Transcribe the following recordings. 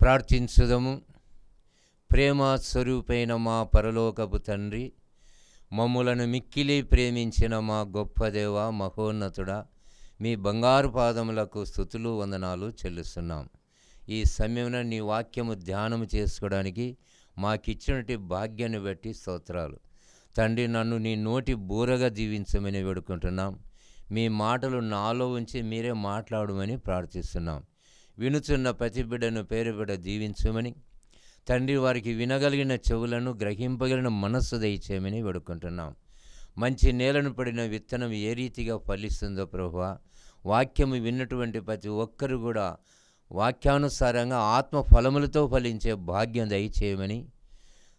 ప్రార్థించుదము. ప్రేమ స్వరూపైన మా పరలోకపు తండ్రి మమ్ములను మిక్కిలి ప్రేమించిన మా గొప్ప దేవ మహోన్నతుడా మీ బంగారు పాదములకు స్థుతులు వందనాలు చెల్లిస్తున్నాం. ఈ సమయంలో నీ వాక్యము ధ్యానము చేసుకోవడానికి మాకిచ్చినటి భాగ్యాన్ని బట్టి స్తోత్రాలు. తండ్రి నన్ను నీ నోటి బూరగా దీవించమని వేడుకుంటున్నాం. మీ మాటలు నాలో ఉంచి మీరే మాట్లాడమని ప్రార్థిస్తున్నాం. వినుచున్న ప్రతి బిడ్డను పేరు బిడ్డ దీవించమని. తండ్రి వారికి వినగలిగిన చెవులను గ్రహింపగలిగిన మనస్సు దయచేయమని వేడుకుంటున్నాం. మంచి నేలను పడిన విత్తనం ఏ రీతిగా ఫలిస్తుందో ప్రభు వాక్యము విన్నటువంటి ప్రతి ఒక్కరు కూడా వాక్యానుసారంగా ఆత్మ ఫలములతో ఫలించే భాగ్యం దయచేయమని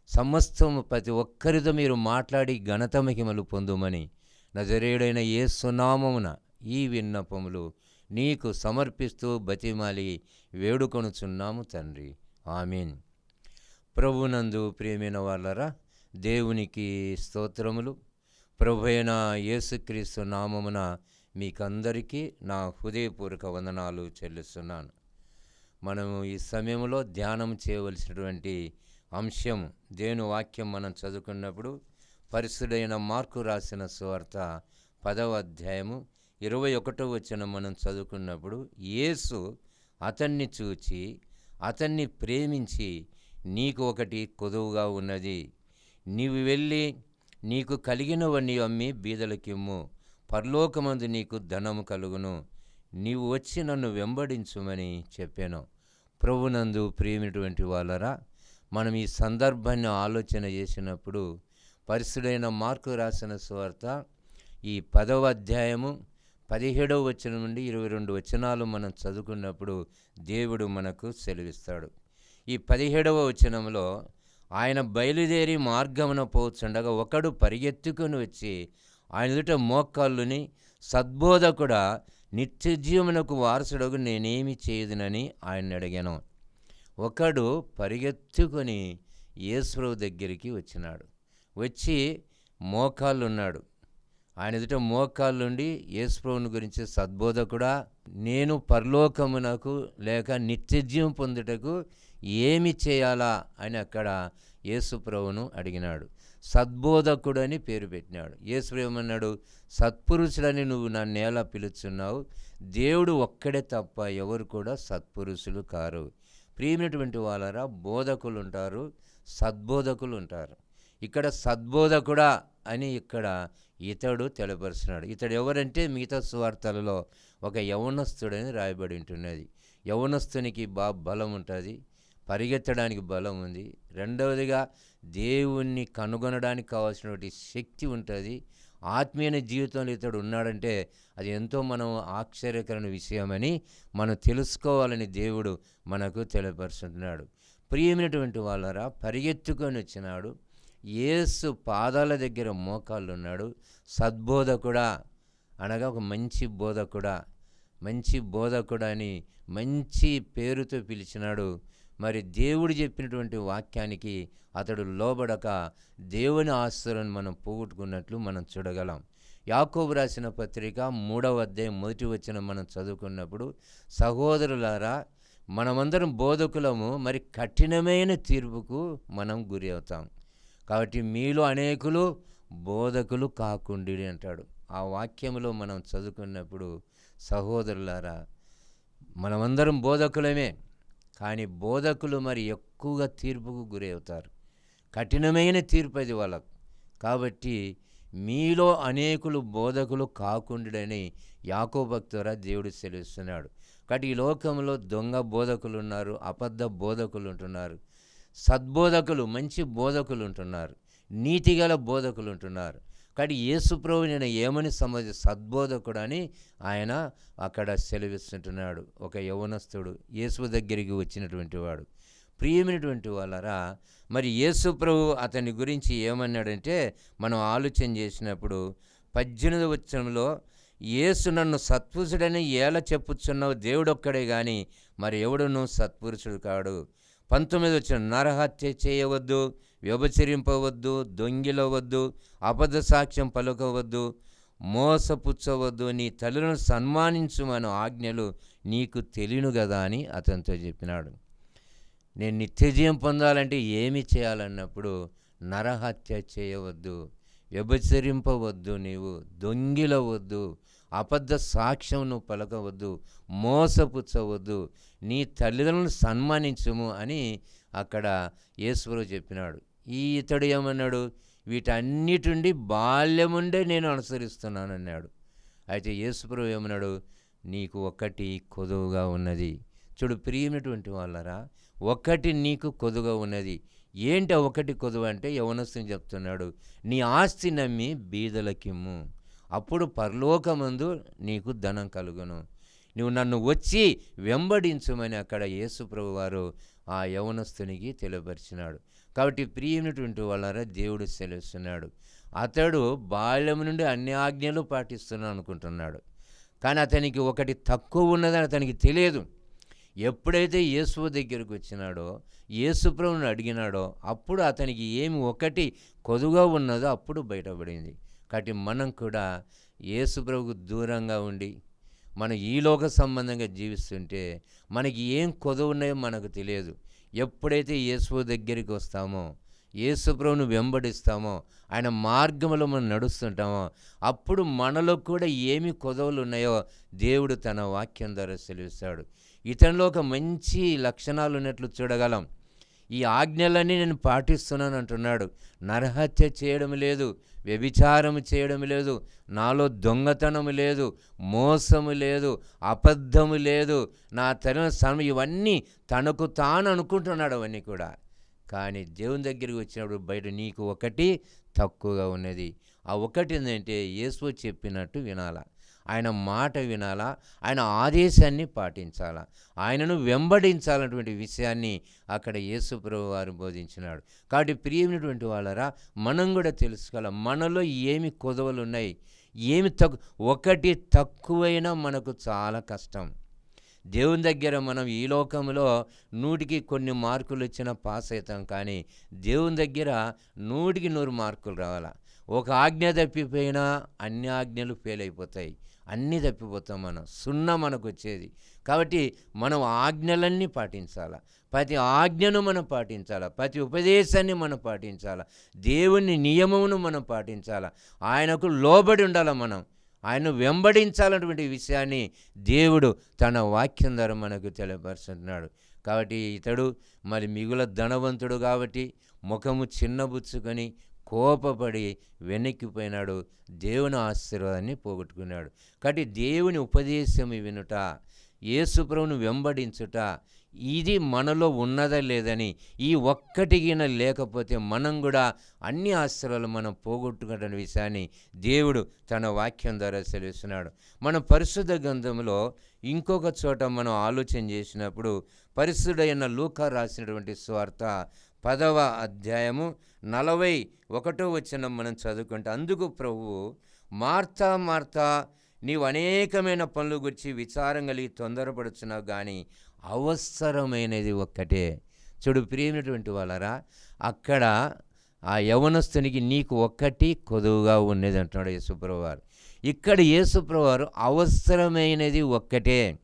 సమస్తం ప్రతి ఒక్కరితో మీరు మాట్లాడి ఘనత మహిమలు పొందుమని. నజరేయుడైన ఏ సునామమున ఈ విన్నపములు నీకు సమర్పిస్తూ బతిమాలి వేడుకొనుచున్నాము తండ్రి. ఆమీన్. ప్రభునందు ప్రియమైన వాళ్ళరా దేవునికి స్తోత్రములు. ప్రభు అయిన యేసుక్రీస్తు నామమున మీకందరికీ నా హృదయపూర్వక వందనాలు చెల్లిస్తున్నాను. మనము ఈ సమయంలో ధ్యానం చేయవలసినటువంటి అంశం దేని వాక్యం మనం చదువుకున్నప్పుడు పరిశుడైన మార్కు రాసిన సువార్త పదవ అధ్యాయము ఇరవై ఒకటో వచ్చిన మనం చదువుకున్నప్పుడు యేసు అతన్ని చూచి అతన్ని ప్రేమించి నీకు ఒకటి కొదువుగా ఉన్నది. నీవు వెళ్ళి నీకు కలిగినవన్నీ అమ్మి బీదలకిమ్ము పరలోకమందు నీకు ధనము కలుగును. నీవు వచ్చి నన్ను వెంబడించుమని చెప్పాను. ప్రభునందు ప్రేమిటువంటి వాళ్ళరా మనం ఈ సందర్భాన్ని ఆలోచన చేసినప్పుడు పరిశుడైన మార్కు రాసిన సువార్త ఈ పదవ అధ్యాయము పదిహేడవ వచనం నుండి ఇరవై రెండు వచనాలు మనం చదువుకున్నప్పుడు దేవుడు మనకు సెలవిస్తాడు. ఈ పదిహేడవ వచనంలో ఆయన బయలుదేరి మార్గమున పోచుండగా ఒకడు పరిగెత్తుకొని వచ్చి ఆయన ఎదుట మోకాళ్ళుని సద్బోధకుడా నిత్యజీవమునకు వారసుడకు నేనేమి చేయదునని ఆయన అడిగాను. ఒకడు పరిగెత్తుకొని యేసుప్రభు దగ్గరికి వచ్చినాడు. వచ్చి మోకాళ్ళున్నాడు. ఆయన ఎదుట మోకాళ్ళుండి యేసుప్రభుని గురించి సద్బోధకుడా నేను పరలోకమునకు లేక నిత్యజీవం పొందుటకు ఏమి చేయాలా అని అక్కడ యేసుప్రభును అడిగినాడు. సద్బోధకుడని పేరు పెట్టినాడు. యేసుప్రభు సత్పురుషులని నువ్వు నన్ను ఎలా పిలుచున్నావు. దేవుడు ఒక్కడే తప్ప ఎవరు కూడా సత్పురుషులు కారు. ప్రియమైనటువంటి వాళ్ళరా బోధకులు ఉంటారు సద్బోధకులు ఉంటారు. ఇక్కడ సద్బోధకుడా అని ఇక్కడ ఇతడు తెలపరుస్తున్నాడు. ఇతడు ఎవరంటే మిగతా సువార్తలలో ఒక యవనస్తుడని రాయబడి ఉంటున్నది. యవనస్తునికి బా బలం ఉంటుంది పరిగెత్తడానికి బలం ఉంది. రెండవదిగా దేవుణ్ణి కనుగొనడానికి కావాల్సినటువంటి శక్తి ఉంటుంది. ఆత్మీయ జీవితంలో ఇతడు ఉన్నాడంటే అది ఎంతో మనం ఆశ్చర్యకరమైన విషయమని మనం తెలుసుకోవాలని దేవుడు మనకు తెలియపరుచుంటున్నాడు ప్రియమైనటువంటి వాళ్ళరా పరిగెత్తుకొని వచ్చినాడు. యేసు పాదాల దగ్గర మోకాళ్ళు ఉన్నాడు సద్బోధకుడా అనగా ఒక మంచి బోధకుడా. మంచి బోధకుడా అని మంచి పేరుతో పిలిచినాడు. మరి దేవుడు చెప్పినటువంటి వాక్యానికి అతడు లోబడక దేవుని ఆస్తులను మనం పోగొట్టుకున్నట్లు మనం చూడగలం. యాకోబు రాసిన పత్రిక మూడవ అధ్యాయం మొదటి వచ్చిన మనం చదువుకున్నప్పుడు సహోదరులారా మనమందరం బోధకులము మరి కఠినమైన తీర్పుకు మనం గురి అవుతాం. కాబట్టి మీలో అనేకులు బోధకులు కాకుండి అంటాడు. ఆ వాక్యంలో మనం చదువుకున్నప్పుడు సహోదరులారా మనమందరం బోధకులమే కానీ బోధకులు మరి ఎక్కువగా తీర్పుకు గురి అవుతారు కఠినమైన తీర్పు అది వాళ్ళకు. కాబట్టి మీలో అనేకులు బోధకులు కాకుండాని యాకోభక్తురా దేవుడు సెలవిస్తున్నాడు. కాబట్టి ఈ లోకంలో దొంగ బోధకులు ఉన్నారు అబద్ధ బోధకులు ఉంటున్నారు. సద్బోధకులు మంచి బోధకులు ఉంటున్నారు నీతిగల బోధకులు ఉంటున్నారు కానీ యేసుప్రభు నేను ఏమని సమజ సద్బోధకుడు అని ఆయన అక్కడ సెలవిస్తుంటున్నాడు. ఒక యవనస్తుడు యేసు దగ్గరికి వచ్చినటువంటి వాడు. ప్రియమైనటువంటి వాళ్ళరా మరి యేసుప్రభు అతని గురించి ఏమన్నాడంటే మనం ఆలోచన చేసినప్పుడు పద్దెనిమిది వచ్చంలో యేసు నన్ను సత్పురుషుడని ఏల చెప్పుచున్నావు? దేవుడొక్కడే కానీ మరి ఎవడును సత్పురుషుడు కాడు? పంతొమ్మిది వచ్చిన నరహత్య చేయవద్దు వ్యభచరింపవద్దు దొంగిలవద్దు అబద్ధ సాక్ష్యం పలుకవద్దు మోసపుచ్చవద్దు నీ తల్లులను సన్మానించుమను ఆజ్ఞలు నీకు తెలియను కదా అని అతనితో చెప్పినాడు. నేను నిత్యజీవం పొందాలంటే ఏమి చేయాలన్నప్పుడు నరహత్య చేయవద్దు వ్యభచరింపవద్దు నీవు దొంగిలవద్దు అబద్ధ సాక్ష్యం నువ్వు పలకవద్దు మోసపుచ్చవద్దు నీ తల్లిదండ్రులను సన్మానించుము అని అక్కడ యేసుప్రభు చెప్పినాడు. ఈ ఇతడు ఏమన్నాడు? వీటన్నిటిండి బాల్యముండే నేను అనుసరిస్తున్నాను అన్నాడు అయితే యేసుప్రభు ఏమన్నాడు? నీకు ఒకటి కొదువుగా ఉన్నది. చూడు ప్రియమైనటువంటి వాళ్ళరా ఒకటి నీకు కొదుగా ఉన్నది. ఏంటి ఒకటి కొదువు అంటే? యవనస్తుని చెప్తున్నాడు నీ ఆస్తి నమ్మి బీదలకిమ్ము. అప్పుడు పరలోకమందు నీకు ధనం కలుగును. నువ్వు నన్ను వచ్చి వెంబడించమని అక్కడ యేసుప్రభు వారు ఆ యవనస్తునికి తెలియపరిచినాడు. కాబట్టి ప్రియమైనటువంటి వాళ్ళరా దేవుడు సెలవుస్తున్నాడు. అతడు బాల్యం నుండి అన్ని ఆజ్ఞలు పాటిస్తున్నాను అనుకుంటున్నాడు. కానీ అతనికి ఒకటి తక్కువ ఉన్నదని అతనికి తెలియదు. ఎప్పుడైతే యేసు దగ్గరికి వచ్చినాడో యేసుప్రభుని అడిగినాడో అప్పుడు అతనికి ఏమి ఒకటి కొదుగా ఉన్నదో అప్పుడు బయటపడింది. కాబట్టి మనం కూడా యేసుప్రభుకు దూరంగా ఉండి మనం ఈ లోక సంబంధంగా జీవిస్తుంటే మనకి ఏం కొదవున్నాయో మనకు తెలియదు. ఎప్పుడైతే యేసు దగ్గరికి వస్తామో యేసుప్రభును వెంబడిస్తామో ఆయన మార్గంలో మనం నడుస్తుంటామో అప్పుడు మనలో కూడా ఏమి కొదవలు ఉన్నాయో దేవుడు తన వాక్యం ద్వారా సెలవిస్తాడు. ఇతనిలో ఒక మంచి లక్షణాలు ఉన్నట్లు చూడగలం. ఈ ఆజ్ఞలన్నీ నేను పాటిస్తున్నాను అంటున్నాడు. నరహత్య చేయడం లేదు. వ్యభిచారం చేయడం లేదు. నాలో దొంగతనం లేదు. మోసము లేదు. అబద్ధము లేదు. నా తన సమయం ఇవన్నీ తనకు తాను అనుకుంటున్నాడు అవన్నీ కూడా. కానీ దేవుని దగ్గరికి వచ్చినప్పుడు బయట నీకు ఒకటి తక్కువగా ఉన్నది. ఆ ఒకటి ఏంటంటే యేసు చెప్పినట్టు వినాలా. ఆయన మాట వినాలా? ఆయన ఆదేశాన్ని పాటించాలా? ఆయనను వెంబడించాలన్నటువంటి విషయాన్ని అక్కడ యేసుప్రభు వారు బోధించినాడు. కాబట్టి ప్రియమైనటువంటి వాళ్ళరా మనం కూడా తెలుసుకోవాలి మనలో ఏమి కొదవలు ఉన్నాయి ఏమి తక్కు ఒకటి తక్కువైనా మనకు చాలా కష్టం. దేవుని దగ్గర మనం ఈ లోకంలో నూటికి కొన్ని మార్కులు ఇచ్చిన పాస్ అవుతాం కానీ దేవుని దగ్గర నూటికి నూరు మార్కులు రావాలా? ఒక ఆజ్ఞ తప్పిపోయినా అన్ని ఆజ్ఞలు ఫెయిల్ అయిపోతాయి అన్నీ తప్పిపోతాం మనం. సున్నా మనకు వచ్చేది కాబట్టి మనం ఆజ్ఞలన్నీ పాటించాలి? ప్రతి ఆజ్ఞను మనం పాటించాలా? ప్రతి ఉపదేశాన్ని మనం పాటించాలా? దేవుని నియమమును మనం పాటించాలా? ఆయనకు లోబడి ఉండాలి మనం? ఆయన వెంబడించాలన్నటువంటి విషయాన్ని దేవుడు తన వాక్యం ద్వారా మనకు తెలియపరుస్తున్నాడు. కాబట్టి ఇతడు మరి మిగుల ధనవంతుడు కాబట్టి ముఖము చిన్నబుచ్చుకొని కోపపడి వెనక్కిపోయినాడు దేవుని ఆశీర్వాదాన్ని పోగొట్టుకున్నాడు. కాబట్టి దేవుని ఉపదేశం వినుట యేసుప్రభును వెంబడించుట ఇది మనలో ఉన్నదా లేదని ఈ ఒక్కటిగిన లేకపోతే మనం కూడా అన్ని ఆశ్రయాలు మనం పోగొట్టుకున్న విషయాన్ని దేవుడు తన వాక్యం ద్వారా సెలవుస్తున్నాడు. మన పరిశుద్ధ గ్రంథంలో ఇంకొక చోట మనం ఆలోచన చేసినప్పుడు పరిశుద్ధైన లూకా రాసినటువంటి స్వార్థ పదవ అధ్యాయము నలభై ఒకటో వచ్చిన మనం చదువుకుంటే అందుకు ప్రభువు మార్తా మార్తా నీవు అనేకమైన పనులు గురించి విచారం కలిగి తొందరపడుచున్నావు కానీ అవసరమైనది ఒక్కటే. చూడు ప్రియమైనటువంటి వాళ్ళరా అక్కడ ఆ యవనస్తునికి నీకు ఒక్కటి కొదువుగా ఉన్నది అంటున్నాడు యేసుప్రభువారు ఇక్కడ యేసుప్రభువారు అవసరమైనది ఒక్కటే.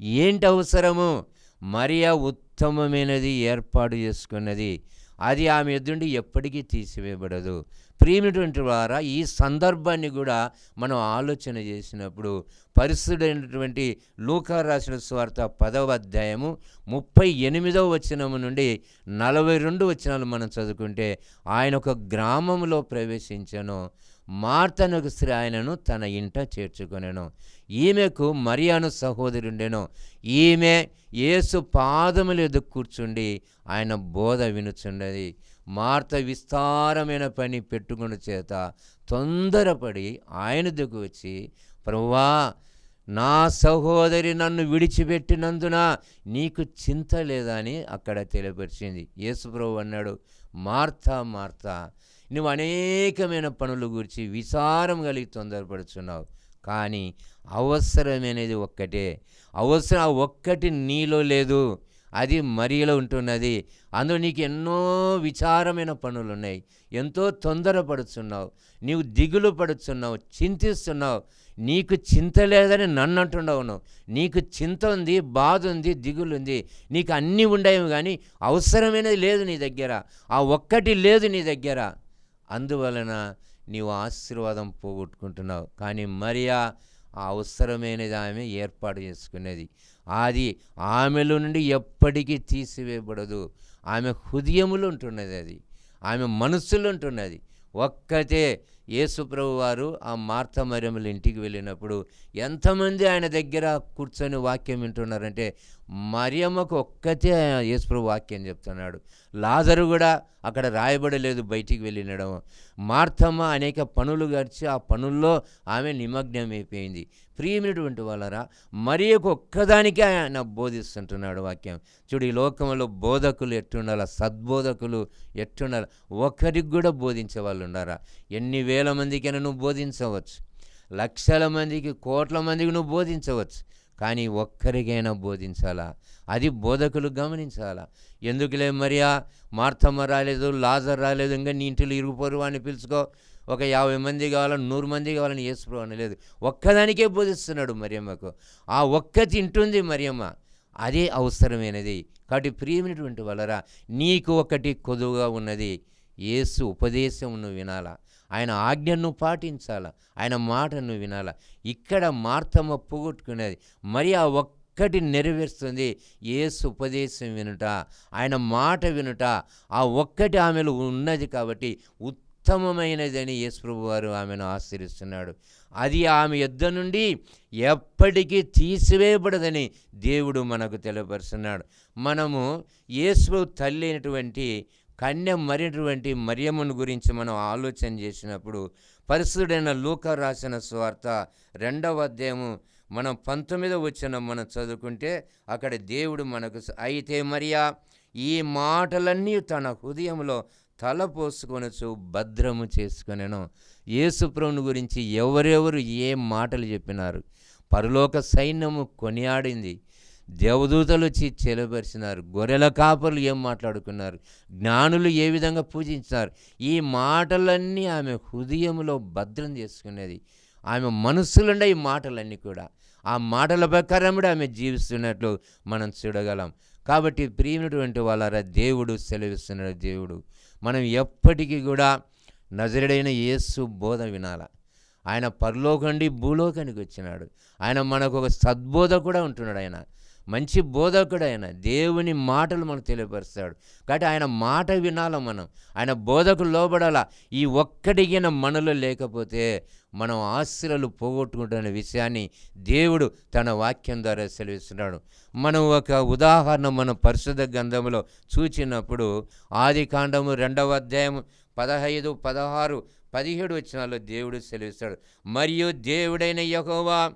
ఏంటి అవసరము? మరియా ఉత్తమమైనది ఏర్పాటు చేసుకున్నది. అది ఆమె ఎదుండి ఎప్పటికీ తీసివేయబడదు. ప్రియమైనటువంటి వారా ఈ సందర్భాన్ని కూడా మనం ఆలోచన చేసినప్పుడు పరిశుద్ధైనటువంటి లూకా రాసిన స్వార్థ పదవ అధ్యాయము ముప్పై ఎనిమిదవ వచనము నుండి నలభై రెండు వచనాలు మనం చదువుకుంటే ఆయన ఒక గ్రామంలో ప్రవేశించను. మార్తనకు స్త్రీ ఆయనను తన ఇంట చేర్చుకొనెను. ఈమెకు మరియాను సహోదరుండెను. ఈమె యేసు పాదములు ఎదుకు కూర్చుండి ఆయన బోధ వినుచుండేది మార్త విస్తారమైన పని పెట్టుకున్న చేత తొందరపడి ఆయన దగ్గర వచ్చి ప్రభువా నా సహోదరి నన్ను విడిచిపెట్టినందున నీకు చింత లేదా అని అక్కడ తెలియపరిచింది. యేసుప్రభు అన్నాడు మార్తా మార్తా నువ్వు అనేకమైన పనుల గురించి విచారం కలిగి తొందరపడుచున్నావు. కానీ అవసరమైనది ఒక్కటే. అవసరం ఒక్కటి నీలో లేదు. అది మరీలో ఉంటున్నది. అందులో నీకు ఎన్నో విచారమైన పనులు ఉన్నాయి ఎంతో తొందరపడుచున్నావు. నీవు దిగులు పడుచున్నావు. చింతిస్తున్నావు. నీకు చింత లేదని నన్ను అంటున్నావు నువ్వు. నీకు చింత ఉంది బాధ ఉంది దిగులు ఉంది. నీకు అన్నీ ఉండేవి కానీ అవసరమైనది లేదు నీ దగ్గర. ఆ ఒక్కటి లేదు నీ దగ్గర. అందువలన నీవు ఆశీర్వాదం పోగొట్టుకుంటున్నావు. కానీ మరియా ఆ అవసరమైనది ఆమె ఏర్పాటు చేసుకునేది. అది ఆమెలో నుండి ఎప్పటికీ తీసివేయబడదు. ఆమె హృదయములు ఉంటున్నది అది. ఆమె మనస్సులు ఉంటున్నది. ఒక్కతే యేసుప్రభు వారు ఆ మార్త మరియముల ఇంటికి వెళ్ళినప్పుడు ఎంతమంది ఆయన దగ్గర కూర్చొని వాక్యం వింటున్నారంటే మరియమ్మకు ఒక్కతే యేసుప్రభు వాక్యం చెప్తున్నాడు. లాజరు కూడా అక్కడ రాయబడలేదు బయటికి వెళ్ళినడం. మార్తమ్మ అనేక పనులు గడిచి ఆ పనుల్లో ఆమె నిమగ్నమైపోయింది. ప్రియమైనటువంటి వాళ్ళరా మరియకు ఒక్కదానికే ఆయన బోధిస్తుంటున్నాడు వాక్యం. చూడు ఈ లోకంలో బోధకులు ఎట్టుండాల సద్బోధకులు ఎట్టుండాలి ఒకరికి కూడా బోధించే వాళ్ళు ఉన్నారా ఎన్ని వేల మందికైనా నువ్వు బోధించవచ్చు. లక్షల మందికి కోట్ల మందికి నువ్వు బోధించవచ్చు. కానీ ఒక్కరికైనా బోధించాలా? అది బోధకులు గమనించాలా? ఎందుకులే మరియా? మార్తమ్మ రాలేదు లాజర్ రాలేదు ఇంకా నీ ఇంటిలో ఇరుగుపోరు అని పిలుచుకో. ఒక యాభై మంది కావాలని నూరు మంది కావాలని యేసుప్రభు అనలేదు. ఒక్కదానికే బోధిస్తున్నాడు మరియమ్మకు. ఆ ఒక్క తింటుంది మరియమ్మ. అదే అవసరమైనది. కాబట్టి ప్రియమైనటువంటి వలరా నీకు ఒకటి కొదువుగా ఉన్నది. యేసు ఉపదేశం నువ్వు వినాలా? ఆయన ఆజ్ఞను పాటించాలా ఆయన మాటను వినాలా. ఇక్కడ మార్తమ్మ పోగొట్టుకునేది మరి ఆ ఒక్కటి నెరవేరుస్తుంది. యేసు ఉపదేశం వినుట ఆయన మాట వినుట ఆ ఒక్కటి ఆమెలో ఉన్నది కాబట్టి ఉత్తమమైనదని యేసుప్రభు వారు ఆమెను ఆశ్రయిస్తున్నాడు అది ఆమె యుద్ధ నుండి ఎప్పటికీ తీసివేయబడదని దేవుడు మనకు తెలియపరుస్తున్నాడు. మనము యేసు తల్లి అయినటువంటి కన్య మరినటువంటి మరియమ్మను గురించి మనం ఆలోచన చేసినప్పుడు పరిశుడైన లూక రాసిన స్వార్త రెండవ అధ్యాయము మనం పంతొమ్మిదవ వచ్చిన మనం చదువుకుంటే అక్కడ దేవుడు మనకు అయితే మరియా ఈ మాటలన్నీ తన హృదయంలో తల పోసుకొనచ్చు భద్రము చేసుకొనెను. యేసుప్రభుని గురించి ఎవరెవరు ఏ మాటలు చెప్పినారు? పరలోక సైన్యము కొనియాడింది. దేవదూతలు వచ్చి చెలబరిచినారు. గొర్రెల కాపర్లు ఏం మాట్లాడుకున్నారు? జ్ఞానులు ఏ విధంగా పూజించినారు ఈ మాటలన్నీ ఆమె హృదయంలో భద్రం చేసుకునేది. ఆమె మనస్సులుండే ఈ మాటలన్నీ కూడా. ఆ మాటల ప్రకారం కూడా ఆమె జీవిస్తున్నట్లు మనం చూడగలం. కాబట్టి ప్రియమైనటువంటి వాళ్ళ దేవుడు సెలవిస్తున్నాడు దేవుడు. మనం ఎప్పటికీ కూడా నజరుడైన యేసు బోధ వినాల? ఆయన పరలోకండి భూలోకానికి వచ్చినాడు. ఆయన మనకు ఒక సద్బోధ కూడా ఉంటున్నాడు ఆయన. మంచి బోధకుడు ఆయన దేవుని మాటలు మనకు తెలియపరుస్తాడు. కాబట్టి ఆయన మాట వినాల మనం? ఆయన బోధకు లోబడాల? ఈ ఒక్కడిగిన మనలో లేకపోతే మనం ఆశ్రలు పోగొట్టుకుంటున్న విషయాన్ని దేవుడు తన వాక్యం ద్వారా సెలవిస్తున్నాడు. మనం ఒక ఉదాహరణ మనం పరిశుద్ధ గ్రంథంలో చూచినప్పుడు ఆది కాండము రెండవ అధ్యాయం పదహైదు పదహారు పదిహేడు వచ్చినాల్లో దేవుడు సెలవిస్తాడు. మరియు దేవుడైన యహోవా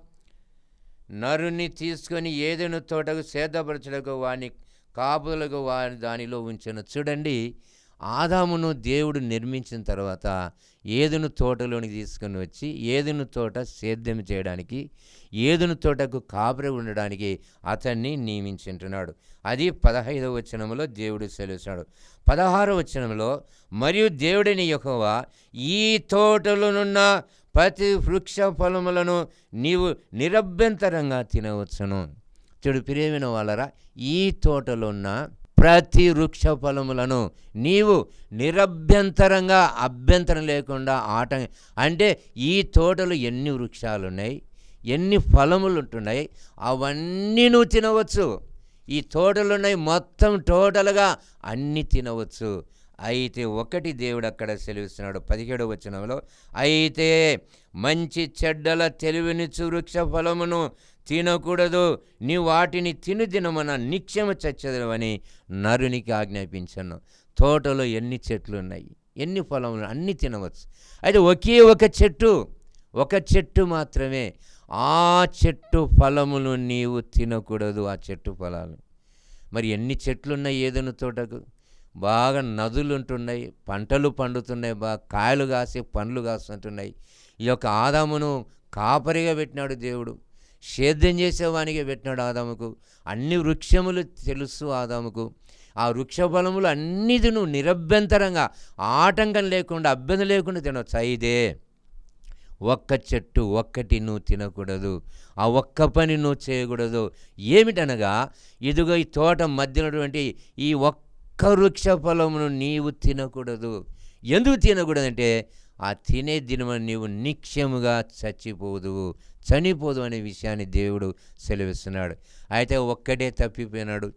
నరుని తీసుకొని ఏదైనా తోటకు సేదపరచడకు వాని కాపులకు వారి దానిలో ఉంచను. చూడండి ఆదామును దేవుడు నిర్మించిన తర్వాత ఏదును తోటలోని తీసుకొని వచ్చి ఏదును తోట సేద్యం చేయడానికి ఏదును తోటకు కాపురి ఉండడానికి అతన్ని నియమించుంటున్నాడు అది పదహైదవ వచనంలో దేవుడు సెలవుస్తాడు పదహారవ వచనంలో మరియు దేవుడిని యెహోవా ఈ తోటలోనున్న ప్రతి వృక్ష ఫలములను నీవు నిరభ్యంతరంగా తినవచ్చును. చెడు ప్రియమైన వాళ్ళరా ఈ తోటలో ఉన్న ప్రతి వృక్ష ఫలములను నీవు నిరభ్యంతరంగా అభ్యంతరం లేకుండా ఆట అంటే ఈ తోటలో ఎన్ని వృక్షాలు ఉన్నాయి ఎన్ని ఫలములు ఉంటున్నాయి అవన్నీ నువ్వు తినవచ్చు. ఈ తోటలు ఉన్నాయి మొత్తం టోటల్గా అన్నీ తినవచ్చు. అయితే ఒకటి దేవుడు అక్కడ సెలవిస్తున్నాడు. పదిహేడవ వచనంలో అయితే మంచి చెడ్డల తెలివిని వృక్ష ఫలమును తినకూడదు. నీ వాటిని తిను దినమన నిత్యమ చచ్చదవని నరునికి ఆజ్ఞాపించను. తోటలో ఎన్ని చెట్లు ఉన్నాయి? ఎన్ని ఫలములు? అన్నీ తినవచ్చు. అయితే ఒకే ఒక చెట్టు ఒక చెట్టు మాత్రమే. ఆ చెట్టు ఫలములు నీవు తినకూడదు. ఆ చెట్టు ఫలాలు. మరి ఎన్ని చెట్లున్నాయి ఏదైనా తోటకు? బాగా నదులు ఉంటున్నాయి పంటలు పండుతున్నాయి బాగా కాయలు కాసి పండ్లు కాస్తుంటున్నాయి. ఈ యొక్క ఆదామును కాపరిగా పెట్టినాడు దేవుడు. సేద్యం చేసేవానికి పెట్టినాడు ఆదాముకు. అన్ని వృక్షములు తెలుసు ఆదాముకు. ఆ వృక్ష ఫలములు అన్నిటి నువ్వు నిరభ్యంతరంగా ఆటంకం లేకుండా అభ్యంతరం లేకుండా తినవచ్చు అయితే ఒక్క చెట్టు ఒక్కటి నువ్వు తినకూడదు. ఆ ఒక్క పని నువ్వు చేయకూడదు. ఏమిటనగా ఇదిగో ఈ తోట మధ్యనటువంటి ఈ ఒక్క వృక్ష ఫలమును నీవు తినకూడదు. ఎందుకు తినకూడదంటే ఆ తినే దినమని నీవు నిత్యముగా చచ్చిపోదు. చనిపోదు అనే విషయాన్ని దేవుడు సెలవిస్తున్నాడు. అయితే ఒక్కటే తప్పిపోయినాడు.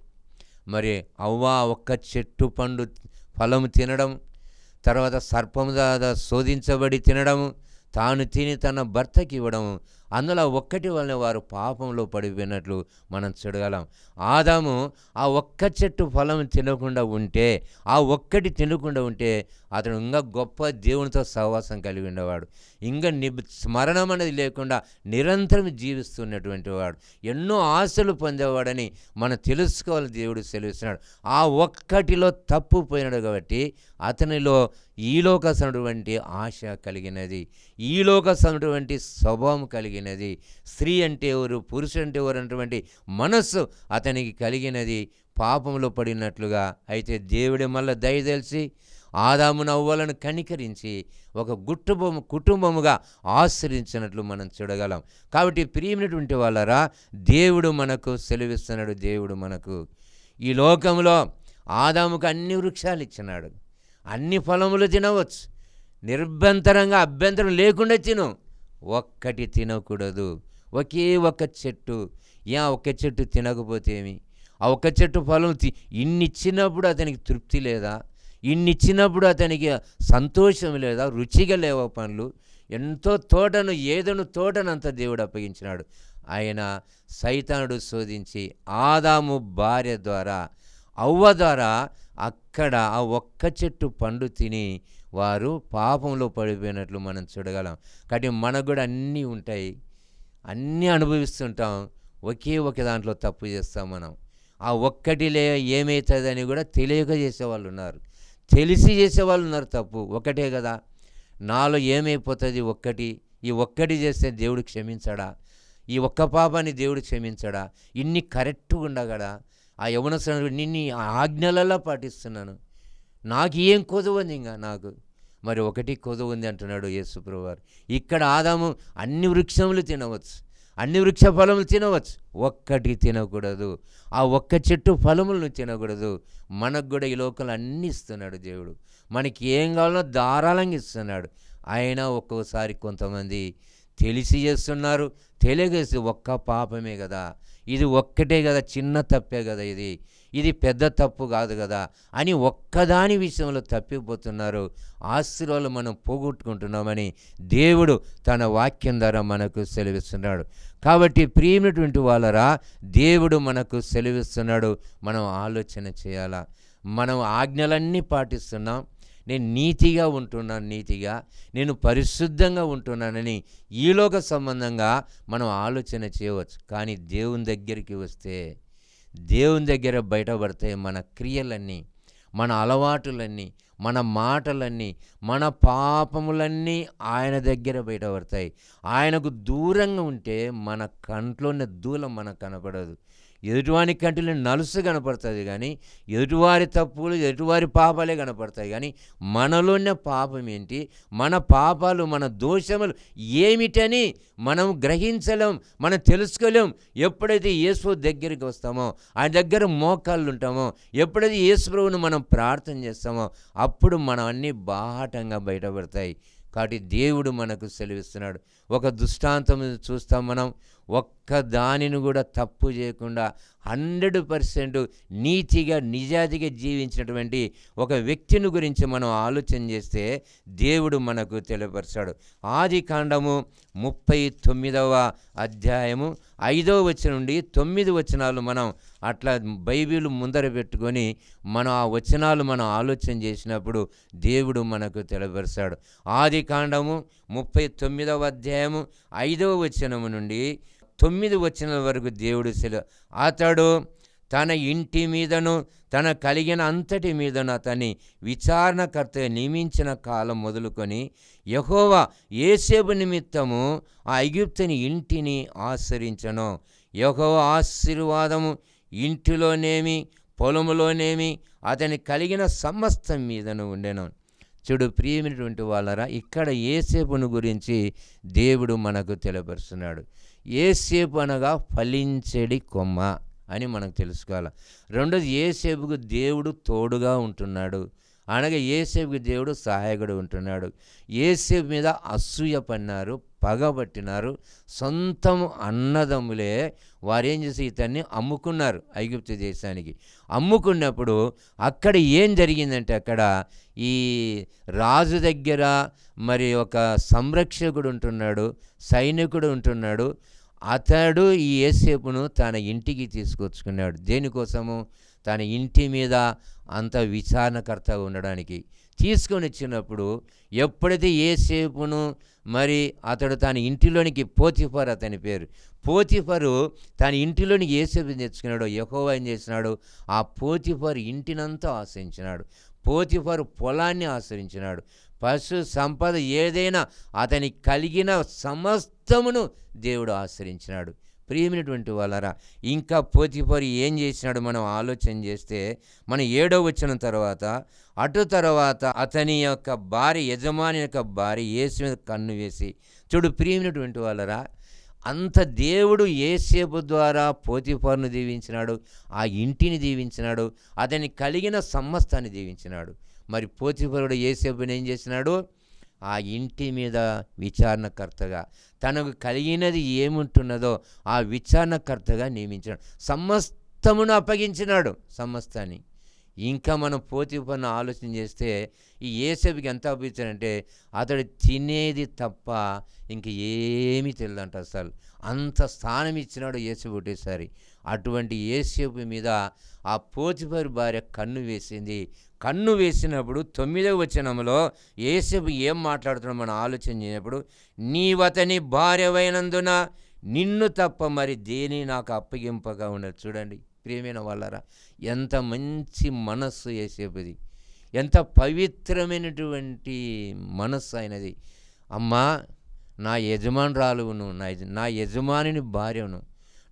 మరి అవ్వ ఒక్క చెట్టు పండు ఫలము తినడం తర్వాత సర్పము దాదా శోధించబడి తినడము తాను తిని తన భర్తకి ఇవ్వడము అందులో ఒక్కటి వలన వారు పాపంలో పడిపోయినట్లు మనం చూడగలం. ఆదాము ఆ ఒక్క చెట్టు ఫలం తినకుండా ఉంటే ఆ ఒక్కటి తినకుండా ఉంటే అతను ఇంకా గొప్ప దేవునితో సహవాసం కలిగి ఉండేవాడు. ఇంకా ని స్మరణం అనేది లేకుండా నిరంతరం జీవిస్తున్నటువంటి వాడు. ఎన్నో ఆశలు పొందేవాడని మనం తెలుసుకోవాలి దేవుడు సెలవిస్తున్నాడు. ఆ ఒక్కటిలో తప్పు పోయినాడు కాబట్టి అతనిలో ఈలోకసనటువంటి ఆశ కలిగినది. ఈలోకసనటువంటి స్వభావం కలిగినది. స్త్రీ అంటే ఎవరు పురుషుడు అంటే ఎవరు అన్నటువంటి మనస్సు అతనికి కలిగినది. పాపంలో పడినట్లుగా అయితే దేవుడి మళ్ళీ దయ తెలిసి ఆదామును కనికరించి ఒక గుట్టుబొమ్మ కుటుంబముగా ఆశ్రయించినట్లు మనం చూడగలం. కాబట్టి ప్రియమైనటువంటి వాళ్ళరా దేవుడు మనకు సెలవిస్తున్నాడు దేవుడు మనకు. ఈ లోకంలో ఆదాముకు అన్ని వృక్షాలు ఇచ్చినాడు. అన్ని ఫలములు తినవచ్చు. నిర్భంతరంగా అభ్యంతరం లేకుండా తిను. ఒక్కటి తినకూడదు. ఒకే ఒక చెట్టు. ఏ ఒక చెట్టు తినకపోతేమి ఆ ఒక చెట్టు ఫలం తి ఇన్ని అతనికి తృప్తి లేదా? ఇన్నిచ్చినప్పుడు అతనికి సంతోషం లేదా? రుచిగా లేవా పనులు ఎంతో తోటను ఏదను తోటనంత దేవుడు అప్పగించినాడు. ఆయన సైతానుడు శోధించి ఆదాము భార్య ద్వారా అవ్వ ద్వారా అక్కడ ఆ ఒక్క చెట్టు పండు తిని వారు పాపంలో పడిపోయినట్లు మనం చూడగలం. కాబట్టి మనకు కూడా అన్నీ ఉంటాయి. అన్నీ అనుభవిస్తుంటాం. ఒకే ఒక దాంట్లో తప్పు చేస్తాం మనం. ఆ ఒక్కటిలే ఏమవుతుందని కూడా తెలియక చేసేవాళ్ళు ఉన్నారు. తెలిసి చేసేవాళ్ళు ఉన్నారు తప్పు. ఒకటే కదా. నాలో ఏమైపోతుంది ఒక్కటి. ఈ ఒక్కటి చేస్తే దేవుడు క్షమించడా? ఈ ఒక్క పాపాన్ని దేవుడు క్షమించడా? ఇన్ని కరెక్ట్గా ఉండగడా ఆ యవనస్తుడు నిన్ని ఆజ్ఞలలో పాటిస్తున్నాను. నాకు ఏం కొదవుంది ఇంకా నాకు? మరి ఒకటి కొదువు ఉంది అంటున్నాడు యేసుప్రభు వారు ఇక్కడ ఆదాము అన్ని వృక్షములు తినవచ్చు అన్ని వృక్ష ఫలములు తినవచ్చు ఒక్కటి తినకూడదు. ఆ ఒక్క చెట్టు ఫలములను తినకూడదు. మనకు కూడా ఈ లోకంలో అన్ని ఇస్తున్నాడు దేవుడు. మనకి ఏం కావాలో ధారాళంగా ఇస్తున్నాడు. అయినా ఒక్కోసారి కొంతమంది తెలిసి చేస్తున్నారు తెలియజేసి ఒక్క పాపమే కదా. ఇది ఒక్కటే కదా చిన్న తప్పే కదా ఇది. ఇది పెద్ద తప్పు కాదు కదా అని ఒక్కదాని విషయంలో తప్పిపోతున్నారు. ఆశీర్వాదాలు మనం పోగొట్టుకుంటున్నామని దేవుడు తన వాక్యం ద్వారా మనకు సెలవిస్తున్నాడు. కాబట్టి ప్రియమైనటువంటి వాళ్ళరా దేవుడు మనకు సెలవిస్తున్నాడు. మనం ఆలోచన చేయాలా? మనం ఆజ్ఞలన్నీ పాటిస్తున్నాం. నేను నీతిగా ఉంటున్నాను నీతిగా. నేను పరిశుద్ధంగా ఉంటున్నానని ఈలోక సంబంధంగా మనం ఆలోచన చేయవచ్చు. కానీ దేవుని దగ్గరికి వస్తే దేవుని దగ్గర బయటపడతాయి మన క్రియలన్నీ మన అలవాటులన్నీ మన మాటలన్నీ మన పాపములన్నీ ఆయన దగ్గర బయటపడతాయి. ఆయనకు దూరంగా ఉంటే మన కంట్లోనే దూలం మనకు కనపడదు. ఎదుటివాని కంటిలో నలుసు కనపడుతుంది కానీ ఎదుటివారి తప్పులు ఎదుటివారి పాపాలే కనపడతాయి కానీ మనలోనే పాపం ఏంటి? మన పాపాలు మన దోషములు ఏమిటని మనం గ్రహించలేం మనం తెలుసుకోలేం. ఎప్పుడైతే యేసు దగ్గరికి వస్తామో ఆయన దగ్గర మోకాళ్ళు ఉంటామో ఎప్పుడైతే యేసు ప్రభువును మనం ప్రార్థన చేస్తామో అప్పుడు మనం అన్నీ బాహాటంగా బయటపడతాయి. కాబట్టి దేవుడు మనకు సెలవిస్తున్నాడు. ఒక దృష్టాంతం చూస్తాం మనం. ఒక్క దానిని కూడా తప్పు చేయకుండా హండ్రెడ్ పర్సెంట్ నీతిగా నిజాతిగా జీవించినటువంటి ఒక వ్యక్తిని గురించి మనం ఆలోచన చేస్తే దేవుడు మనకు తెలియపరిచాడు ఆది కాండము ముప్పై తొమ్మిదవ అధ్యాయము ఐదవ వచనం నుండి తొమ్మిది వచనాలు మనం అట్లా బైబిల్ ముందర పెట్టుకొని మనం ఆ వచనాలు మనం ఆలోచన చేసినప్పుడు దేవుడు మనకు తెలియపరిచాడు ఆది కాండము ముప్పై తొమ్మిదవ అధ్యాయము ఐదవ వచనము నుండి తొమ్మిది వచనాల వరకు దేవుడు సెలవు. అతడు తన ఇంటి మీదను తన కలిగిన అంతటి మీదను అతని విచారణకర్త నియమించిన కాలం మొదలుకొని యహోవా ఏసేపు నిమిత్తము ఆ ఐగుప్తుని ఇంటిని ఆశ్రయించను. యహోవ ఆశీర్వాదము ఇంటిలోనేమి పొలములోనేమి అతని కలిగిన సమస్తం మీదను ఉండెను. చూడు ప్రియమైనటువంటి వాళ్ళరా ఇక్కడ ఏసేపును గురించి దేవుడు మనకు తెలియపరుస్తున్నాడు ఏసేపు అనగా ఫలించేడి కొమ్మ అని మనకు తెలుసుకోవాలి. రెండోది ఏసేపుకు దేవుడు తోడుగా ఉంటున్నాడు. అనగా ఏసేపుకి దేవుడు సహాయకుడు ఉంటున్నాడు. ఏసేపు మీద అసూయ పన్నారు పగబట్టినారు సొంతం అన్నదమ్ములే వారేం చేసి ఇతన్ని అమ్ముకున్నారు ఐగుప్తు దేశానికి. అమ్ముకున్నప్పుడు అక్కడ ఏం జరిగిందంటే అక్కడ ఈ రాజు దగ్గర మరి ఒక సంరక్షకుడు ఉంటున్నాడు సైనికుడు ఉంటున్నాడు అతడు ఈ ఏసేపును తన ఇంటికి తీసుకొచ్చుకున్నాడు. దేనికోసము? తన ఇంటి మీద అంత విచారణకర్త ఉండడానికి. తీసుకొని వచ్చినప్పుడు ఎప్పుడైతే ఏసేపును మరి అతడు తన ఇంటిలోనికి పోతిఫర్ అతని పేరు. పోతిఫరు తన ఇంటిలోనికి ఏసేపు తెచ్చుకున్నాడు. యెహోవా ఏం చేసినాడు? ఆ పోతిఫర్ ఇంటినంతా ఆశ్రయించినాడు. పోతిఫర్ పొలాన్ని ఆశ్రయించినాడు. పశు సంపద ఏదైనా అతని కలిగిన సమస్తమును దేవుడు ఆశ్రయించినాడు. ప్రియమైనటువంటి వాళ్ళరా ఇంకా పోతిపోరి ఏం చేసినాడు మనం ఆలోచన చేస్తే మనం ఏడో వచ్చిన తర్వాత అటు తర్వాత అతని యొక్క భార్య యజమాని యొక్క భార్య యేసు మీద కన్ను వేసి చూడు ప్రియమైనటువంటి వాళ్ళరా అంత దేవుడు ఏసేపు ద్వారా పోతిఫర్ను దీవించినాడు ఆ ఇంటిని దీవించినాడు అతని కలిగిన సమస్తాన్ని దీవించినాడు. మరి పోతిఫరుడు ఏసేపుని ఏం చేసినాడు? ఆ ఇంటి మీద విచారణకర్తగా. తనకు కలిగినది ఏముంటున్నదో ఆ విచారణకర్తగా నియమించాడు సమస్తమును అప్పగించినాడు సమస్తాన్ని. ఇంకా మనం పోతిఫర్ను ఆలోచన చేస్తే ఈ ఏసేపుకి ఎంత అప్పగించాడంటే అతడు తినేది తప్ప ఇంక ఏమీ తెలియదంట అసలు. అంత స్థానం ఇచ్చినాడు ఏసేపు ఒకటేసారి అటువంటి ఏసేపు మీద ఆ పోతిఫర్ భార్య కన్ను వేసింది. కన్ను వేసినప్పుడు తొమ్మిదవ వచనంలో ఏసేపు ఏం మాట్లాడుతున్నాడో మనం ఆలోచన చేయనప్పుడు నీవతని భార్యవైనందున నిన్ను తప్ప మరి దేని నాకు అప్పగింపగా ఉండదు. చూడండి ప్రియమైన వాళ్ళరా ఎంత మంచి మనస్సు ఏసేపుది ఎంత పవిత్రమైనటువంటి మనస్సు అయినది అమ్మా నా యజమానురాలువును నా నా యజమానిని భార్యను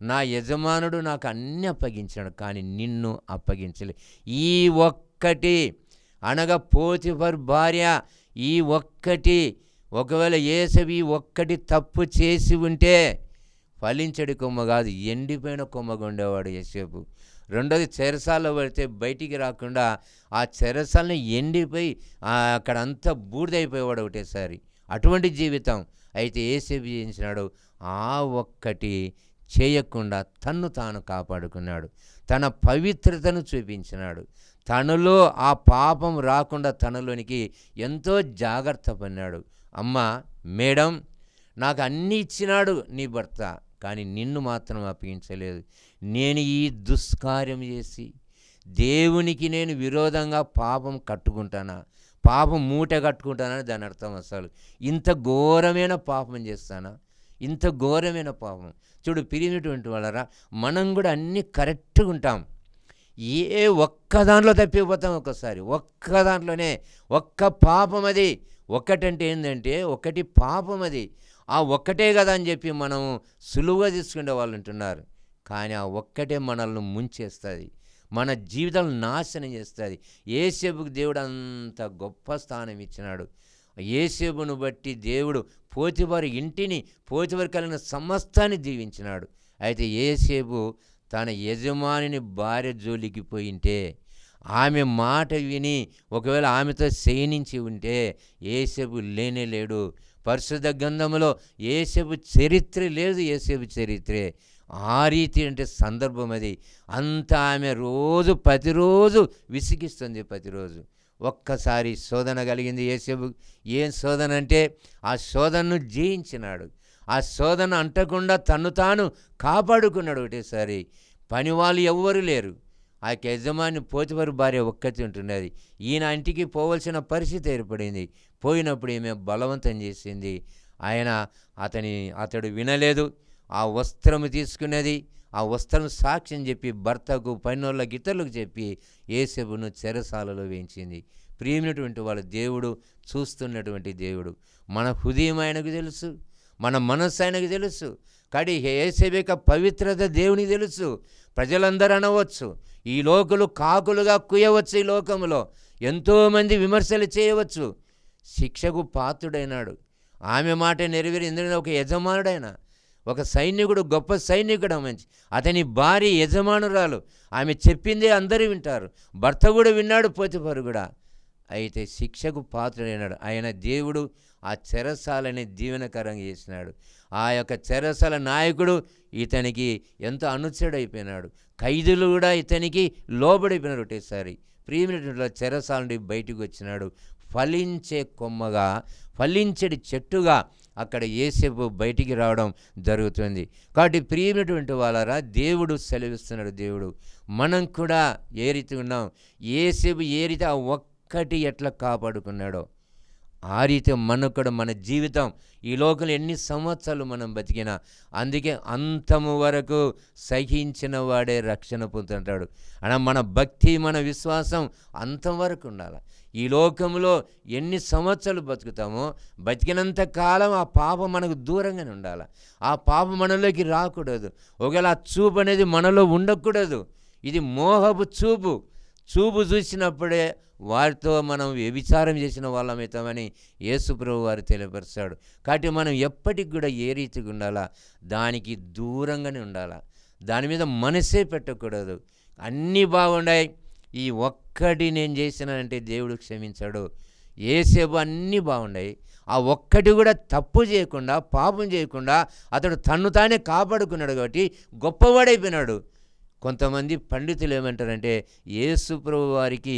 నా యజమానుడు నాకు అన్ని అప్పగించాడు కానీ నిన్ను అప్పగించలే. ఈ ఒక్కటి అనగా పోతిఫర్ భార్య ఈ ఒక్కటి. ఒకవేళ ఏసవి ఒక్కటి తప్పు చేసి ఉంటే ఫలించడి కొమ్మ కాదు ఎండిపోయిన కొమ్మగా ఉండేవాడు ఏసేపు రెండోది చెరసాల్లో పడితే బయటికి రాకుండా ఆ చెరసాలని ఎండిపోయి అక్కడ అంతా బూడిదైపోయేవాడు ఒకటేసారి. అటువంటి జీవితం అయితే ఏసేపు చేయించినాడు. ఆ ఒక్కటి చేయకుండా తన్ను తాను కాపాడుకున్నాడు. తన పవిత్రతను చూపించినాడు. తనలో ఆ పాపం రాకుండా తనలోనికి ఎంతో జాగ్రత్త పడినాడు. అమ్మ మేడం నాకు అన్నీ ఇచ్చినాడు నీ భర్త కానీ నిన్ను మాత్రం అప్పగించలేదు. నేను ఈ దుష్కార్యం చేసి దేవునికి నేను విరోధంగా పాపం కట్టుకుంటానా? పాపం మూట కట్టుకుంటానని దాని అర్థం అసలు. ఇంత ఘోరమైన పాపం చేస్తానా? ఇంత ఘోరమైన పాపం. చూడు పిరిగినటువంటి వాళ్ళరా మనం కూడా అన్నీ కరెక్ట్గా ఉంటాం. ఏ ఒక్క దాంట్లో తప్పిపోతాం ఒక్కసారి. ఒక్క దాంట్లోనే ఒక్క పాపం అది. ఒక్కటంటే ఏంటంటే ఒకటి పాపం అది. ఆ ఒక్కటే కదా అని చెప్పి మనం సులువుగా తీసుకునే వాళ్ళు ఉంటున్నారు. కానీ ఆ ఒక్కటే మనల్ని ముంచేస్తుంది. మన జీవితాలు నాశనం చేస్తుంది. ఏసేపుకి దేవుడు అంత గొప్ప స్థానం ఇచ్చినాడు. ఏసేపును బట్టి దేవుడు పోతివారి ఇంటిని పోతివారి కలిగిన సమస్తాన్ని దీవించినాడు. అయితే ఏసేపు తన యజమానిని భార్య జోలికి పోయింటే ఆమె మాట విని ఒకవేళ ఆమెతో శయనించి ఉంటే ఏసేపు లేనే లేడు. పరిశుద్ధ గంధములో ఏసేపు చరిత్ర లేదు ఏసేపు చరిత్రే. ఆ రీతి అంటే సందర్భం అది. అంత ఆమె రోజు ప్రతిరోజు విసిగిస్తుంది ప్రతిరోజు. ఒక్కసారి శోధన కలిగింది ఏసేపు. ఏం శోధన అంటే ఆ శోధనను జయించినాడు. ఆ శోధన అంటకుండా తను తాను కాపాడుకున్నాడు ఒకటేసారి. పని వాళ్ళు ఎవ్వరు లేరు. ఆ యజమాని పోతివారి భార్య ఒక్కతి ఉంటున్నది. ఈయన ఇంటికి పోవలసిన పరిస్థితి ఏర్పడింది. పోయినప్పుడు ఈమె బలవంతం చేసింది. ఆయన అతని అతడు వినలేదు. ఆ వస్త్రము తీసుకున్నది. ఆ వస్త్రం సాక్ష్యం చెప్పి భర్తకు పన్నోళ్ళ ఇతరులకు చెప్పి ఏసేపును చెరసాలలో వేయించింది. ప్రియమైనటువంటి వాళ్ళ దేవుడు చూస్తున్నటువంటి దేవుడు మన హృదయం ఆయనకు తెలుసు. మన మనస్సు ఆయనకు తెలుసు. కానీ ఏసేపు యొక్క పవిత్రత దేవునికి తెలుసు. ప్రజలందరూ అనవచ్చు. ఈ లోకులు కాకులుగా కుయ్యవచ్చు ఈ లోకంలో. ఎంతోమంది విమర్శలు చేయవచ్చు. శిక్షకు పాత్రుడైనాడు. ఆమె మాట నెరవేరి ఎందుకంటే ఒక యజమానుడైన. ఒక సైనికుడు గొప్ప సైనికుడు మంచి. అతని భార్య యజమానురాలు. ఆమె చెప్పిందే అందరూ వింటారు. భర్త కూడా విన్నాడు పోతిపరు కూడా. అయితే శిక్షకు పాత్రుడైనాడు. ఆయన దేవుడు ఆ చెరసాలని దీవెనకరం చేసినాడు. ఆ యొక్క చెరసాల నాయకుడు ఇతనికి ఎంతో అనుచ్చడైపోయినాడు ఖైదులు కూడా ఇతనికి లోబడైపోయినారు ఒకటేసారి ప్రియమైనటువంటి చెరసాల నుండి బయటకు వచ్చినాడు. ఫలించే కొమ్మగా ఫలించడి చెట్టుగా అక్కడ ఏసేపు బయటికి రావడం జరుగుతుంది. కాబట్టి ప్రియమైనటువంటి వాళ్ళరా దేవుడు సెలవిస్తున్నాడు దేవుడు. మనం కూడా ఏ రీతి ఉన్నాం? ఏసేపు ఏ రీతి ఆ ఒక్కటి ఎట్లా కాపాడుకున్నాడో. ఆ రీతి మనకు కూడా మన జీవితం. ఈ లోకంలో ఎన్ని సంవత్సరాలు మనం బతికినా అందుకే అంతము వరకు సహించిన వాడే రక్షణ పొందుతుంటాడు. అలా మన భక్తి మన విశ్వాసం అంతం వరకు ఉండాలి? ఈ లోకంలో ఎన్ని సంవత్సరాలు బతుకుతామో బతికినంత కాలం ఆ పాపం మనకు దూరంగానే ఉండాలి? ఆ పాపం మనలోకి రాకూడదు. ఒకవేళ ఆ చూపు అనేది మనలో ఉండకూడదు. ఇది మోహపు చూపు. చూపు చూసినప్పుడే వారితో మనం వ్యభిచారం చేసిన వాళ్ళమవుతామని యేసుప్రభు వారు తెలియపరుస్తాడు. కాబట్టి మనం ఎప్పటికి కూడా ఏ రీతిగా ఉండాలా? దానికి దూరంగానే ఉండాలా? దాని మీద మనసే పెట్టకూడదు. అన్నీ బాగున్నాయి ఈ ఒక్కటి నేను చేసినానంటే దేవుడు క్షమించాడు. ఏసేపు అన్నీ బాగున్నాయి ఆ ఒక్కటి కూడా తప్పు చేయకుండా పాపం చేయకుండా అతడు తన్ను తానే కాపాడుకున్నాడు కాబట్టి గొప్పవాడైపోయినాడు. కొంతమంది పండితులు ఏమంటారంటే యేసుప్రభు వారికి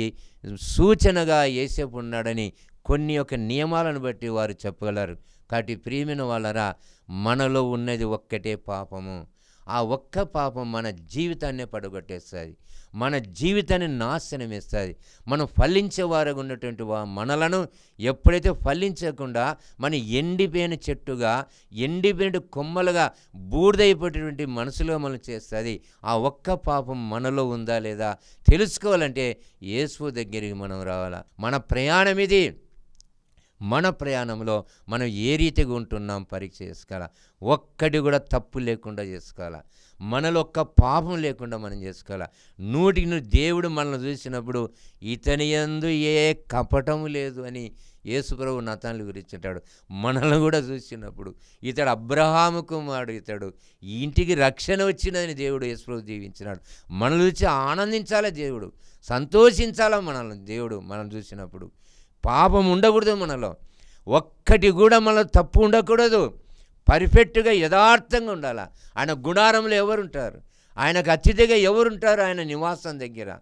సూచనగా ఏసేపు ఉన్నాడని కొన్ని యొక్క నియమాలను బట్టి వారు చెప్పగలరు. కాబట్టి ప్రియమైన వాళ్ళరా మనలో ఉన్నది ఒక్కటే పాపము. ఆ ఒక్క పాపం మన జీవితాన్నే పడగొట్టేస్తుంది. మన జీవితాన్ని నాశనం వేస్తుంది మనం ఫలించేవారుగా ఉన్నటువంటి మనలను ఎప్పుడైతే ఫలించకుండా మన ఎండిపోయిన చెట్టుగా ఎండిపోయిన కొమ్మలుగా బూడిదైపోయేటువంటి మనసులో మనం చేస్తుంది. ఆ ఒక్క పాపం మనలో ఉందా లేదా తెలుసుకోవాలంటే యేసు దగ్గరికి మనం రావాలా. మన ప్రయాణం ఇది. మన ప్రయాణంలో మనం ఏ రీతిగా ఉంటున్నాం పరీక్ష చేసుకోవాలా? ఒక్కటి కూడా తప్పు లేకుండా చేసుకోవాలా? మనలో ఒక్క పాపం లేకుండా మనం చేసుకోవాలా? నూటికి నువ్వు దేవుడు మనల్ని చూసినప్పుడు ఇతని ఎందు ఏ కపటం లేదు అని యేసుప్రభు నతాన్ని గురించింటాడు మనల్ని కూడా చూసినప్పుడు ఇతడు అబ్రహాము కుమారుడు ఇతడు ఇంటికి రక్షణ వచ్చినదని దేవుడు యేసుప్రభు జీవించినాడు మనల్ని చూసి ఆనందించాలా దేవుడు? సంతోషించాలా మనల్ని? దేవుడు మనం చూసినప్పుడు పాపం ఉండకూడదు మనలో. ఒక్కటి కూడా మనలో తప్పు ఉండకూడదు. పర్ఫెక్ట్గా యథార్థంగా ఉండాలి. ఆయన గుడారంలో ఎవరుంటారు? ఆయనకు అతిథిగా ఎవరుంటారు ఆయన నివాసం దగ్గర?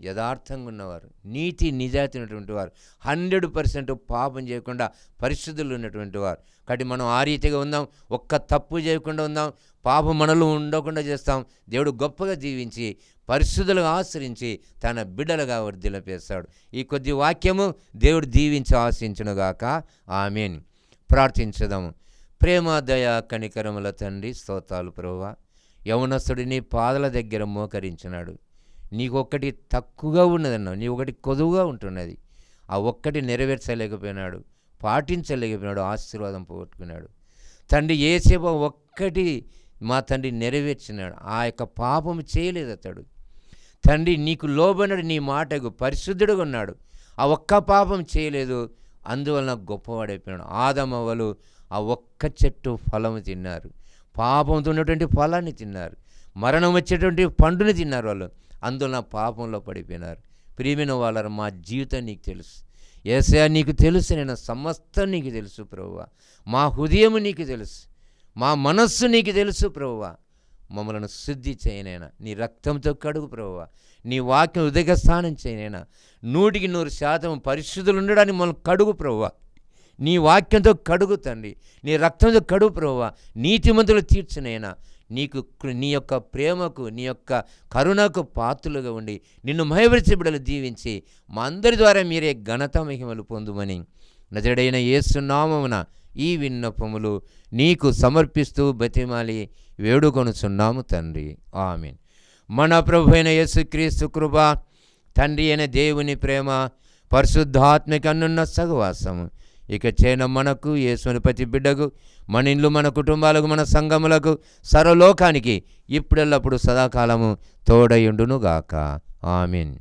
యథార్థంగా ఉన్నవారు నీతి నిజాయితీ ఉన్నటువంటి వారు హండ్రెడ్ పర్సెంట్ పాపం చేయకుండా పరిశుద్ధులు ఉన్నటువంటి వారు. కాబట్టి మనం ఆ రీతిగా ఉందాం ఒక్క తప్పు చేయకుండా ఉందాం పాపం మనలో ఉండకుండా చేస్తాం. దేవుడు గొప్పగా జీవించి పరిశుద్ధులుగా ఆశ్రయించి తన బిడ్డలుగా వర్ధిలపేస్తాడు ఈ కొద్ది వాక్యము దేవుడు దీవించి ఆశించునుగాక ఆమెన్. ప్రార్థించదాము. ప్రేమ దయ కనికరముల తండ్రి స్తోతాలు ప్రభువ. యవనస్తుడిని పాదల దగ్గర మోకరించినాడు. నీకు ఒక్కటి తక్కువగా ఉన్నదన్నావు నీ ఒకటి కొదువుగా ఉంటున్నది. ఆ ఒక్కటి నెరవేర్చలేకపోయినాడు పాటించలేకపోయినాడు ఆశీర్వాదం పోగొట్టుకున్నాడు. తండ్రి ఏసేప ఒక్కటి మా తండ్రి నెరవేర్చినాడు. ఆ యొక్క పాపం చేయలేదు అతడు. తండ్రి నీకు లోబడినాడు నీ మాటకు పరిశుద్ధుడుగా ఉన్నాడు. ఆ ఒక్క పాపం చేయలేదు అందువలన గొప్పవాడైపోయినాడు. ఆదమవలు ఆ ఒక్క చెట్టు ఫలము తిన్నారు. పాపంతో ఉన్నటువంటి ఫలాన్ని తిన్నారు. మరణం వచ్చేటువంటి పండుని తిన్నారు వాళ్ళు. అందువలన పాపంలో పడిపోయినారు. ప్రియమైన వాళ్ళ మా జీవితం నీకు తెలుసు. ఏసయా నీకు తెలుసు నేను సమస్తం నీకు తెలుసు ప్రభువ. మా హృదయం నీకు తెలుసు. మా మనస్సు నీకు తెలుసు ప్రభువ. మమ్మలను శుద్ధి చేయనైనా నీ రక్తంతో కడుగు ప్రభువ. నీ వాక్యం ఉదయ స్నానం చేయనైనా నూటికి నూరు శాతం పరిశుద్ధులు ఉండడానికి మనం కడుగు ప్రభువ. నీ వాక్యంతో కడుగు తండ్రి. నీ రక్తంతో కడుగు ప్రభువ. నీతిమంతులు తీర్చునైనా నీకు కృ- నీ యొక్క ప్రేమకు నీ యొక్క కరుణకు పాత్రలుగా ఉండి నిన్ను మహపరిచే బిడ్డలు దీవించి మా అందరి ద్వారా మీరే ఘనత మహిమలు పొందుమని నజడైన ఏసునామమున ఈ విన్నపములు నీకు సమర్పిస్తూ బతిమాలి వేడుకొనుచున్నాము తండ్రి. ఆమెన్. మన ప్రభు అయిన యేసుక్రీస్తు కృప తండ్రి అయిన దేవుని ప్రేమ పరిశుద్ధాత్మిక అన్నున్న సహవాసము ఇక చేన మనకు యేసుని ప్రతి బిడ్డకు మన ఇండ్లు మన కుటుంబాలకు మన సంఘములకు సర్వలోకానికి ఇప్పుడెల్లప్పుడు సదాకాలము తోడయుండునుగాక. ఆమెన్.